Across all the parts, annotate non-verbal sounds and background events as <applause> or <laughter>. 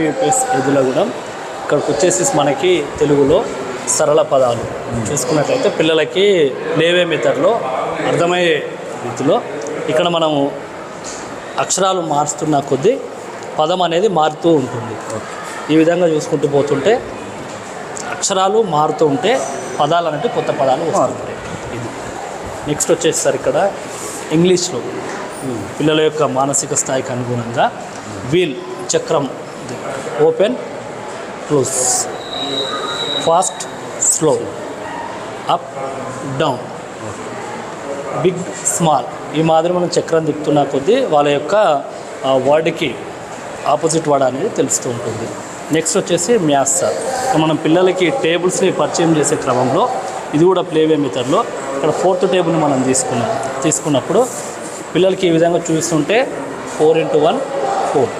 UPS ఎదులగూడెం ఇక్కడికి వచ్చేసి మనకి తెలుగులో సరళ పదాలు. చూసుకున్నట్లయితే పిల్లలకి లేవే మెథడ్లో అర్థమయ్యే రీతిలో ఇక్కడ మనము అక్షరాలు మారుస్తున్న కొద్దీ పదం అనేది మారుతూ ఉంటుంది. ఈ విధంగా చూసుకుంటూ పోతుంటే అక్షరాలు మారుతూ ఉంటే పదాలు అనేవి కొత్త పదాలు వస్తుంటాయి. ఇది. నెక్స్ట్ వచ్చేసరి ఇక్కడ ఇంగ్లీష్లో. పిల్లల యొక్క మానసిక స్థాయికి అనుగుణంగా వీల్ చక్రం open close fast slow up down big small ఈ మాదిరి మనం చక్రం దిక్కుతున్న కొద్దీ వాళ్ళ యొక్క వర్డ్కి ఆపోజిట్ వర్డ్ అనేది తెలుస్తూ ఉంటుంది. నెక్స్ట్ వచ్చేసి మ్యాథ్స్ సార్. మనం పిల్లలకి టేబుల్స్ని పరిచయం చేసే క్రమంలో ఇది కూడా ప్లేవే మెథడ్లో ఇక్కడ ఫోర్త్ టేబుల్ని మనం తీసుకున్నాం. తీసుకున్నప్పుడు పిల్లలకి ఈ విధంగా చూస్తుంటే four into one four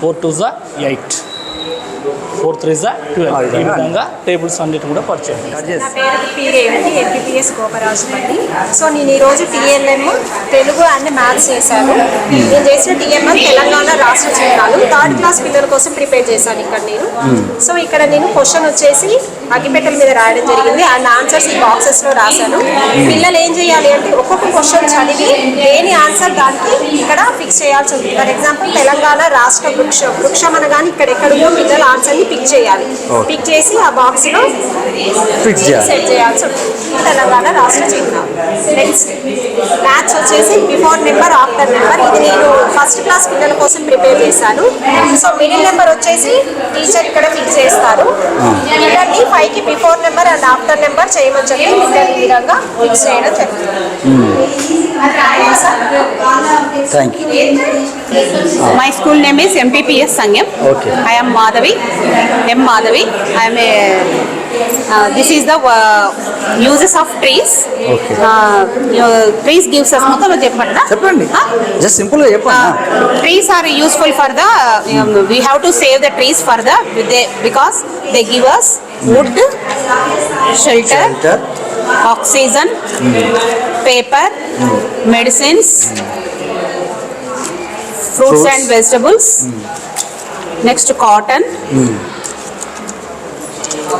four two జా ఎయిట్ ఫోర్ త్రీ జా ట్వెల్వ్ ఈ విధంగా టేబుల్స్ అన్నిటి కూడా పరిచయం చేస్తాం. సో నేను ఈరోజు టీఎల్ఎం తెలుగు అండ్ మ్యాథ్స్ చేశాను. నేను చేసిన టీఎంఎల్ తెలంగాణ రాష్ట్ర చిహ్నాలు థర్డ్ క్లాస్ పిల్లల కోసం ప్రిపేర్ చేశాను ఇక్కడ నేను. సో ఇక్కడ నేను క్వశ్చన్ వచ్చేసి అగ్గిపెట్టెల మీద రాయడం జరిగింది. అండ్ ఆన్సర్స్ ఈ బాక్సెస్లో రాశాను. పిల్లలు ఏం చేయాలి అంటే ఒక్కొక్క క్వశ్చన్ చదివి దేని ఆన్సర్ దానికి ఇక్కడ ఫిక్స్ చేయాల్సి ఉంది ఫర్ ఎగ్జాంపుల్ తెలంగాణ రాష్ట్ర వృక్షం వృక్షం అనగానే ఇక్కడ ఎక్కడికో పిల్లల ఆన్సర్ని పిక్ చేయాలి. పిక్ చేసి ఆ బాక్స్లో Fix చేయాలి. సెట్ చేయాల్సి ఉంటుంది. తెలంగాణ రాష్ట్ర చిహ్నం నెక్స్ట్ మ్యాథ్స్ వచ్చేసి బిఫోర్ నెంబర్ ఆఫ్టర్ నెంబర్ ఇది నేను ఫస్ట్ క్లాస్ పిల్లల కోసం ప్రిపేర్ చేశాను. సో మిడిల్ నెంబర్ వచ్చేసి టీచర్ ఇక్కడ ఫిక్స్ చేస్తారు. పిల్లల్ని ఫైవ్కి before number and after number చేయమని చెప్పి విధంగా ఫిక్స్ చేయడం జరుగుతుంది. Thank you My school name is MPPS Sangam. Okay. I am Madhavi, M Madhavi. I am a. Uh, this is the uh, uses of trees. Okay. Uh, your trees gives us మొత్తం చెప్పండి చెప్పండి just సింపుల్గా చెప్పండి trees are useful for the we have to save the trees for the because they give us wood shelter oxygen paper medicines fruits, fruits. and vegetables. Mm. Next, cotton. Mm.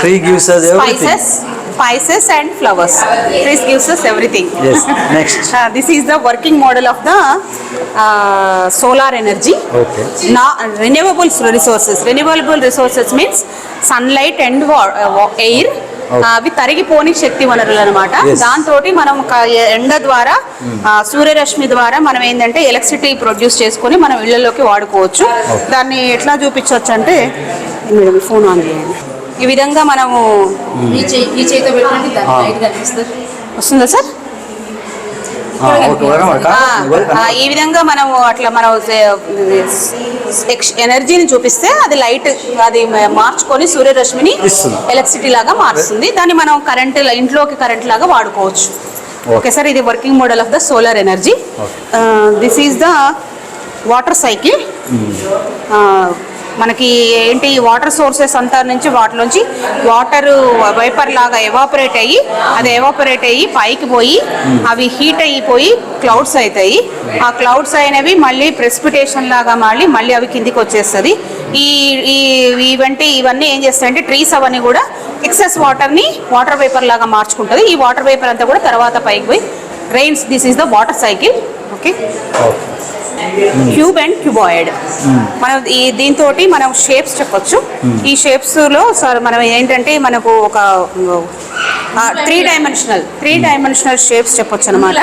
Tree gives us everything. Spices spices and flowers. Trees gives us everything. Yes. Next. <laughs> Uh, this is the working model of the uh, solar energy. Okay. Now renewable resources. Renewable resources means sunlight and uh, air అవి తరిగిపోని శక్తి వనరులు అనమాట. దాంతో మనం ఎండ ద్వారా ఆ, సూర్యరశ్మి ద్వారా మనం ఏంటంటే ఎలక్ట్రిసిటీ ప్రొడ్యూస్ చేసుకొని మనం ఇళ్ళలోకి వాడుకోవచ్చు. దాన్ని ఎట్లా చూపించవచ్చు అంటే మేడం ఫోన్ ఆన్ చేయండి. ఈ విధంగా మనము లైట్ కనిపిస్తుంది వస్తుందా సార్? ఈ విధంగా మనం అట్లా మనం ఎనర్జీని చూపిస్తే అది లైట్ అది మార్చుకొని సూర్యరశ్మిని. ఎలక్ట్రిసిటీ లాగా మారుస్తుంది దాన్ని మనం కరెంట్ ఇంట్లోకి కరెంట్ లాగా వాడుకోవచ్చు. ఓకే. సార్ ఇది working model of the solar energy. This is the water cycle. మనకి ఏంటి వాటర్ సోర్సెస్ అంతా నుంచి వాటిలోంచి వాటర్ వైపర్ లాగా ఎవాపరేట్ అయ్యి అది ఎవాపరేట్ అయ్యి పైకి పోయి అవి హీట్ అయిపోయి క్లౌడ్స్ అవుతాయి ఆ క్లౌడ్స్ అయినవి మళ్ళీ ప్రెసిపిటేషన్ లాగా మళ్ళీ మళ్ళీ అవి కిందికి వచ్చేస్తుంది. ఈ ఈ ఇవంటి ఇవన్నీ ఏం చేస్తాయంటే ట్రీస్ అవన్నీ కూడా ఎక్సెస్ వాటర్ని వాటర్ వేపర్ లాగా మార్చుకుంటుంది. ఈ వాటర్ వేపర్ అంతా కూడా తర్వాత పైకి పోయి rains this is the water cycle okay cube and cuboid. మనం ఈ దీంతో మనం షేప్స్ చెప్పొచ్చు. ఈ షేప్స్లో సార్ మనం ఏంటంటే మనకు ఒక three dimensional three dimensional shapes చెప్పొచ్చు అనమాట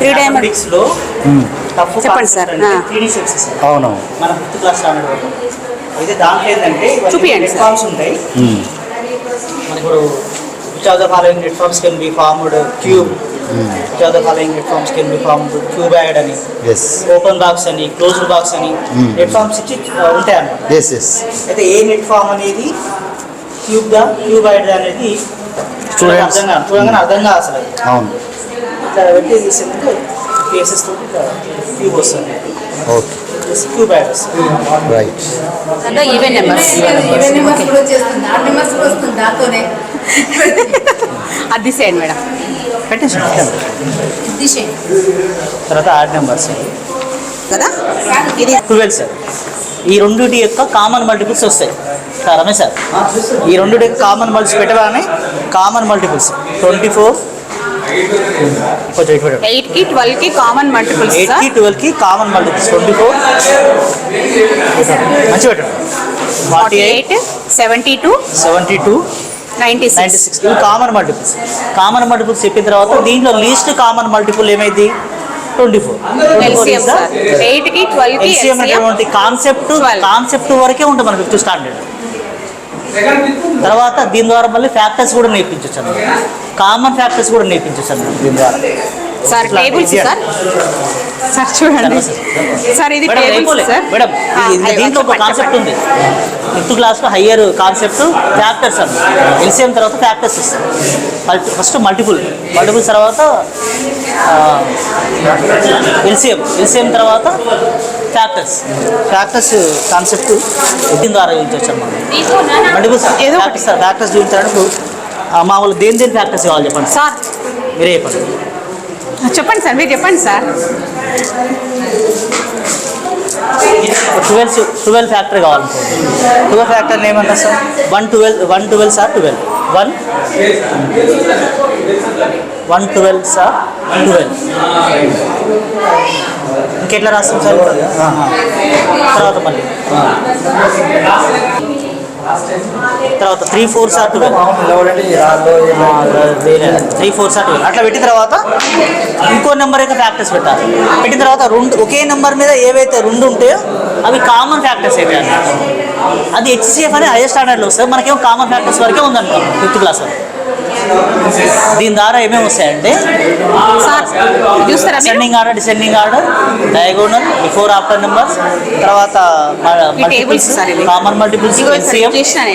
త్రీ డైమెన్షన్ చెప్పండి సార్. అవును చూపియండి. ఫార్మ్స్ ఉంటాయి. మన ఇప్పుడు which of the following can be formed cube following net forms can be formed cuboid అని ఎస్ ఓపెన్ బాక్స్ అని క్లోజ్డ్ బాక్స్ అని నెట్ ఇచ్చి ఆ, ఉంటాయి అన్నమాట ఎస్ ఎస్ అయితే ఏ నెట్ ఫామ్ అనేది క్యూబ్ దా క్యూబాయిడ్ అనేది Students. అర్థం కాదు చూడగానే అర్థం కాదు అసలు. అవును. ఇట్లా పెట్టి తీసిందంటే కేసెస్ తోటి క్యూబ్ వస్తుంది. ఓకే క్యూబాయిడ్ వస్తుంది right even numbers even numbers కూడా వచ్చేస్తుంది. ఆడ్ నెంబర్స్ కూడా వస్తుంది దాంతోనే. <laughs> అది తీసేయండి మేడం పెట్టేసి తర్వాత ఆడ్ నెంబర్స్. కదా? ఇది ట్వెల్వ్ సార్. ఈ రెండింటి యొక్క కామన్ మల్టిపుల్స్ వస్తాయి. Sir Ramesh sir. ఈ రెండింటి యొక్క కామన్ మల్టిపుల్స్ పెట్టగానే common multiples. Twenty four. Common multiples ట్వెల్వ్కి కామన్ మల్టిపుల్స్. Twenty four. మంచి పెట్టండి. Forty eight seventy two. Seventy two. Ninety six ఇవి కామన్ మల్టిపుల్స్ కామన్ మల్టిపుల్స్ చెప్పిన తర్వాత దీంట్లో లీస్ట్ కామన్ మల్టిపుల్ ఏమైంది? Twenty four. ఎల్సిఎం అనేటువంటి కాన్సెప్ట్ 12. కాన్సెప్ట్ వరకే ఉంటుంది మన ఫిఫ్త్ స్టాండర్డ్ తర్వాత దీని ద్వారా మళ్ళీ ఫ్యాక్టర్స్ కూడా నేర్పించవచ్చు కామన్ ఫ్యాక్టర్స్ కూడా నేర్పించవచ్చు దీని ద్వారా. Sir tables sir. సార్ చూడండి. సార్ ఇది టేబుల్స్. సార్. మేడం దీంట్లో ఒక కాన్సెప్ట్ ఉంది. ఫిఫ్త్ క్లాస్లో హయ్యర్ కాన్సెప్ట్ ఫ్యాక్టర్స్ అన్న ఎల్సిఎం తర్వాత ఫ్యాక్టర్స్ ఇస్తాయి ఫస్ట్ మల్టిపుల్ మల్టిపుల్ తర్వాత ఎల్సిఎం ఎల్సిఎం తర్వాత ఫ్యాక్టర్స్ ఫ్యాక్టర్స్ కాన్సెప్ట్ దీని ద్వారా చూపించవచ్చు అన్నమాట మల్టిపుల్స్ ఏదో ఒకటి. ఫ్యాక్టర్స్ ఆ, మామూలు దేని దేని ఫ్యాక్టర్స్ కావాలి చెప్పండి? సార్. మీరే చెప్పండి. చెప్పండి సార్ మీరు చెప్పండి సార్. ట్వెల్వ్ ట్వెల్వ్ ఫ్యాక్టరీ కావాలనుకోండి ట్వెల్వ్ ఫ్యాక్టరీ ఏమంటారు sir? One twelve one twelve sir twelve. One? One twelve sir twelve. ఇంకెట్లా రాస్తాం సార్? తర్వాత మళ్ళీ. తర్వాత three four sir three four sir అట్లా పెట్టిన తర్వాత ఇంకో నెంబర్ యొక్క ఫ్యాక్టర్స్ పెట్టాలి. పెట్టిన తర్వాత రెండు ఒకే నెంబర్ మీద ఏవైతే రెండు ఉంటాయో అవి కామన్ ఫ్యాక్టర్స్ అయితే అన్నమాట. అది హెచ్సిఎఫ్ అనే హైయర్ స్టాండర్డ్లో వస్తుంది. మనకేమో కామన్ ఫ్యాక్టర్స్ వరకే ఉందనుకో ఫిఫ్త్ క్లాస్ వరకు. దీని ద్వారా ఏమేమి మీరు? Ascending order descending order diagonal before after numbers తర్వాత ఇవి. Common multiples.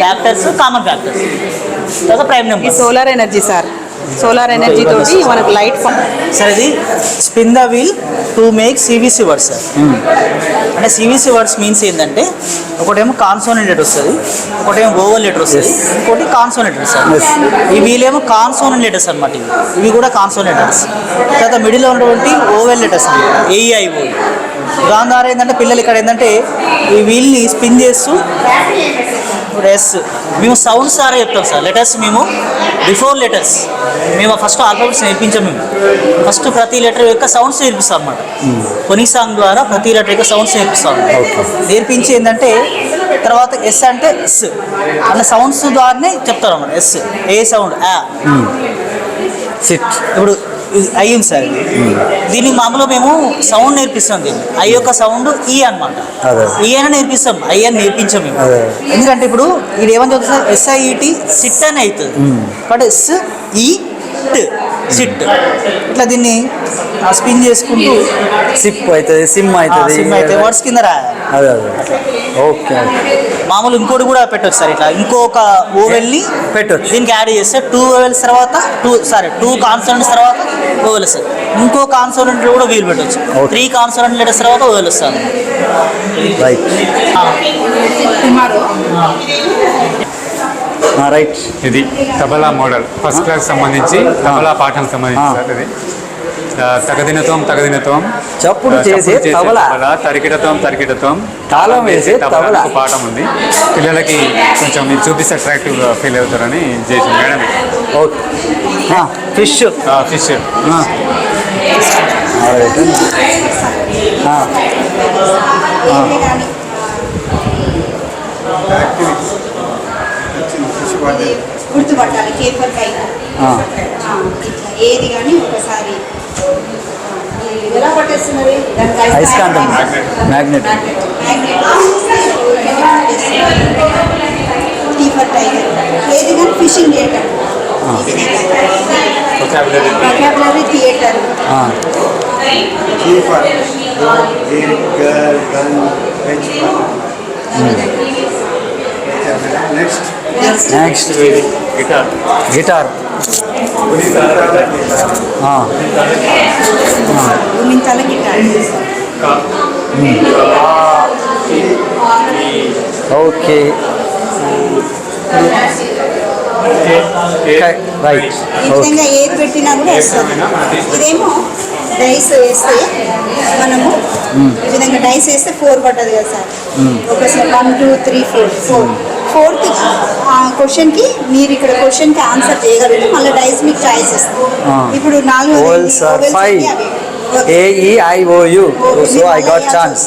Factors common factors తర్వాత prime number solar energy sir. Solar energy తోటి మనకు లైట్ సార్ ఇది spin the wheel to make CVC words sir అంటే సివిసి వర్డ్స్ మీన్స్ ఏంటంటే ఒకటేమో consonant letter వస్తుంది ఒకటేమో ఓవల్ లెటర్ వస్తుంది ఇంకోటి కాన్సోనెంట్ లెటర్స్ ఈ వీళ్ళేమో కాన్సోనెంట్ లెటర్స్ అనమాట ఇవి. ఇవి కూడా కాన్సోనెంట్ లెటర్స్ తర్వాత మిడిల్లో ఉన్నటువంటి ఓవెల్ లెటర్స్ అనమాట ఏఈఐఓ దాని ద్వారా ఏంటంటే పిల్లలు ఇక్కడ ఏంటంటే ఈ వీల్ని స్పిన్ చేస్తూ ఇప్పుడు ఎస్ మేము సౌండ్స్ ద్వారా చెప్తాం సార్. లెటర్స్ మేము బిఫోర్ లెటర్స్ మేము ఫస్ట్ ఆల్ఫాబెట్స్ నేర్పించాం మేము. ఫస్ట్ ప్రతి లెటర్ యొక్క సౌండ్స్ నేర్పిస్తాం అనమాట కొన్ని సాంగ్ ద్వారా ప్రతి లెటర్ యొక్క సౌండ్స్ నేర్పిస్తాం. నేర్పించి ఏంటంటే తర్వాత ఎస్ అంటే ఎస్ అన్న సౌండ్స్ ద్వారానే చెప్తారు అన్నమాట ఎస్ ఏ సౌండ్ ఆ సిట్ ఇప్పుడు ఉంది సార్. ఇది. దీనికి మామూలుగా మేము సౌండ్ నేర్పిస్తాం దీన్ని. ఐ యొక్క సౌండ్ ఈ అన్నమాట. అదే. ఈ అని నేర్పిస్తాం. ఐ అని నేర్పించాం మేము. ఎందుకంటే ఇప్పుడు ఇది ఏమని చదువుతుంది ఎస్ఐఈటి సిట్ అని అవుతుంది. బట్ ఎస్ ఈ సిట్ ఇట్లా దీన్ని స్పిన్ చేసుకుంటూ సిప్ అవుతుంది సిమ్ అవుతుంది. సిమ్ అయితే వర్డ్స్ కింద రాయాలి అదే అదే. ఓకే. మామూలు ఇంకోటి కూడా పెట్టొచ్చు సార్ ఇట్లా. ఇంకొక ఓవెల్ని పెట్టొచ్చు. దీనికి యాడ్ చేస్తే టూ ఓవెల్స్ తర్వాత టూ సారీ టూ కాన్సోనెంట్స్ తర్వాత ఓవెల్స్ ఇంకో కాన్సోనెంట్ కూడా వీలు పెట్టొచ్చు. త్రీ కాన్సోనెంట్ లెటర్స్ తర్వాత ఓవెల్ వస్తాను రైట్ రైట్ ఇది తబలా మోడల్. ఫస్ట్ క్లాస్ సంబంధించి తబలా పాఠం సంబంధించి. సార్ ఇది. తగదినత్వం తగదినత్వం చప్పుడు చేసే తబలా. తరికిడత్వం తరికిడత్వం తాళం వేసే తబలా. ఒక పాఠం ఉంది. పిల్లలకి కొంచెం ఇది చూపిస్తే అట్రాక్టివ్గా ఫీల్ అవుతారని చేసి మేడం. ఓకే. ఫిష్. ఫిష్. గుర్తుపట్టాలి ఇట్లా ఏది కానీ ఒకసారి ఎలా పట్టేస్తున్నది అయస్కాంతం మ్యాగ్నెట్ కీపర్ టైగర్ ఏది కానీ ఫిషింగ్ చేయటం vocabulary theatre next guitar guitar okay. Right. నిజంగా ఏది పెట్టినా కూడా వస్తుంది ఇదేమో డైస్ వేస్తే మనము ఈ విధంగా డైస్ వేస్తే ఫోర్ పడ్డది కదా సార్. ఒకసారి one two three four. Four fourth క్వశ్చన్కి మీరు ఇక్కడ క్వశ్చన్కి ఆన్సర్ చేయగలిగితే మళ్ళీ డైస్ మీకు చాయిస్ ఇస్తుంది ఇప్పుడు నాలుగు A E I O U so I got chance.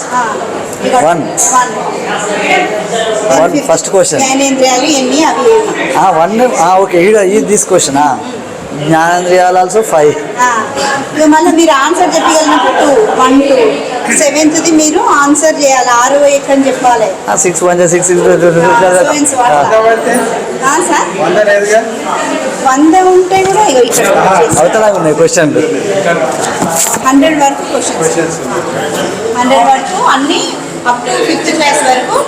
జ్ఞానేంద్రియాలు ఎన్ని అవి ఏవి వన్ ఓకే దిస్ క్వశ్చన్ జ్ఞానేంద్రియాలు ఆల్సో ఫైవ్ మళ్ళీ మీరు ఆన్సర్ చెప్పగలిగినప్పుడు టూ వన్ టూ సెవెంత్ది మీరు ఆన్సర్ చేయాలి. ఆరో ఎక్కని చెప్పాలి. సిక్స్ వన్ సిక్స్ సార్ వంద ఉంటే కూడా అవతలా ఉన్నాయి క్వశ్చన్లు హండ్రెడ్ వరకు క్వశ్చన్స్ హండ్రెడ్ వరకు అన్ని అప్ టు ఫిఫ్త్ క్లాస్ వరకు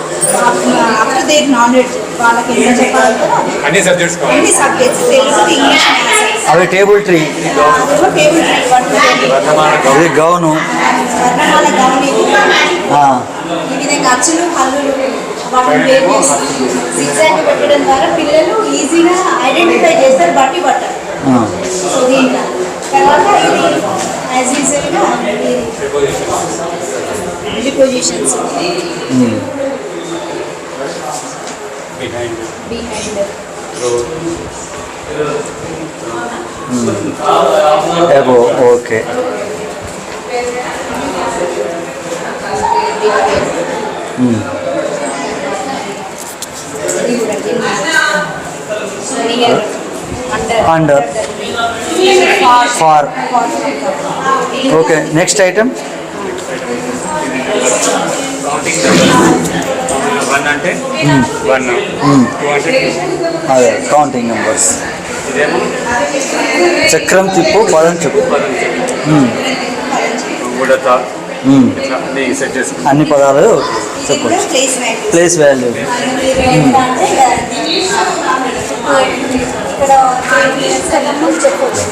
అప్ టు దేర్ నాలెడ్జ్ వాళ్ళకి ఎంత చెప్పాలంటారో అది. అన్ని సబ్జెక్ట్స్ అన్ని సబ్జెక్ట్స్ తెలుగు ఇంగ్లీష్ మ్యాథ్స్ అవి టేబుల్ ట్రీ. ఇది గౌను. పెట్టడం ద్వారా పిల్లలు ఈజీగా ఐడెంటిఫై చేస్తారు బట్టి పట్టారు ఆ. సో దీంట్లో తర్వాత ఇది యాజ్ యూజువల్గా ఇది positions behind above okay under far okay next item one అంటే? వన్ టూ అంటే? అదే కౌంటింగ్ నెంబర్స్ చక్రం తిప్పు పదం చెప్పు. అన్ని సెట్ చేసుకుంటాం అన్ని పదాలు ఇది చెప్పు కూడా ప్లేస్ వాల్యూ. ప్లేస్ వాల్యూ ఇక్కడ చెప్పొచ్చు.